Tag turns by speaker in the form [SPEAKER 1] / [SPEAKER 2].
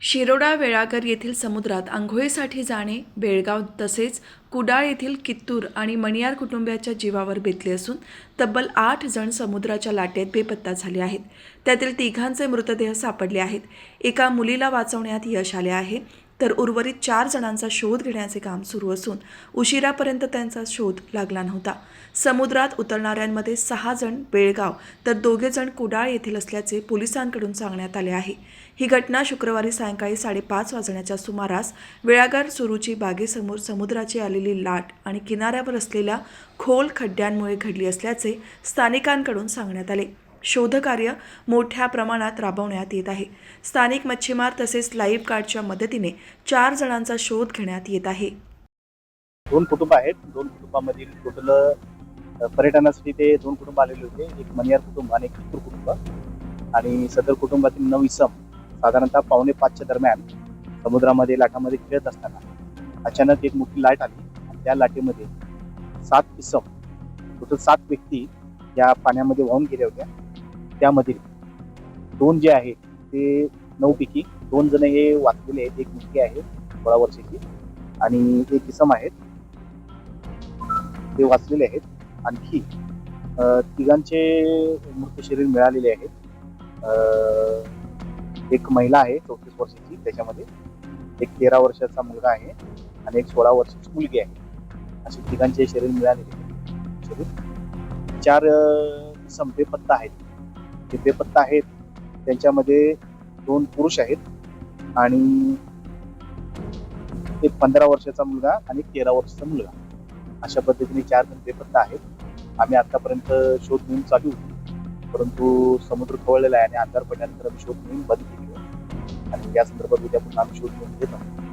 [SPEAKER 1] शिरोडा वेळागर येथील समुद्रात आंघोळीसाठी जाणे बेळगाव तसेच कुडाळ येथील कित्तूर आणि मणियार कुटुंबियाच्या जीवावर बेतले असून तब्बल आठ जण समुद्राच्या लाटेत बेपत्ता झाले आहेत. त्यातील तिघांचे मृतदेह सापडले आहेत. एका मुलीला वाचवण्यात यश आले आहे. तर उर्वरित चार जणांचा शोध घेण्याचे काम सुरू असून उशिरापर्यंत त्यांचा शोध लागला नव्हता. समुद्रात उतरणाऱ्यांमध्ये सहा जण बेळगाव तर दोघे जण कुडाळ येथील असल्याचे पोलिसांकडून सांगण्यात आले आहे. ही घटना शुक्रवारी सायंकाळी साडेपाच वाजण्याच्या सुमारास वेळागार सुरूची बागेसमोर समुद्राची आलेली लाट आणि किनाऱ्यावर असलेल्या खोल खड्ड्यांमुळे घडली असल्याचे स्थानिकांकडून सांगण्यात आले. शोधकार्य मोठ्या प्रमाणात राबवण्यात येत आहे. स्थानिक मच्छीमार तसेच लाईफ गार्डच्या मदतीने चार जणांचा शोध घेण्यात येत आहे.
[SPEAKER 2] दोन कुटुंब आहेत. दोन कुटुंबामधील टोटल पर्यटनासाठी ते दोन कुटुंब आलेले होते. एक मनियार कुटुंब आणि एक कित्तूर कुटुंब. आणि सदर कुटुंबातील नऊ इसम साधारणतः पावणे पाचच्या दरम्यान समुद्रामध्ये लाटामध्ये खेळत असताना अचानक एक मोठी लाट आली आणि त्या लाटेमध्ये सात इसम टोटल सात व्यक्ती या पाण्यामध्ये वाहून गेल्या होत्या. त्यामधील दोन जे आहे ते नऊ पैकी दोन जण हे वाचलेले आहेत. एक मुलगी आहे सोळा वर्षाची. आणि एक इसम आहेत. ते वाचलेले आहेत. आणखी तिघांचे मृत शरीर मिळालेले आहेत. एक महिला आहे चौतीस वर्षाची त्याच्यामध्ये. एक तेरा वर्षाचा मुलगा आहे आणि एक सोळा वर्षाची मुलगी आहे. असे तिघांचे शरीर मिळालेले आहेत. शरीर चार अ, पत्ता बेपत्ता आहेत. बेपत्ता आहेत त्यांच्यामध्ये दोन पुरुष आहेत आणि एक पंधरा वर्षाचा मुलगा आणि तेरा वर्षाचा मुलगा. अशा पद्धतीने चार जण बेपत्ता आहेत. आम्ही आतापर्यंत शोध मोहीम चालू होती. परंतु समुद्र खवळलेला आहे आणि अंधार पडल्यानंतर आम्ही शोध मोहीम बंद केली आणि या संदर्भात उद्या पुन्हा आम्ही शोध मोहीम घेत आहोत.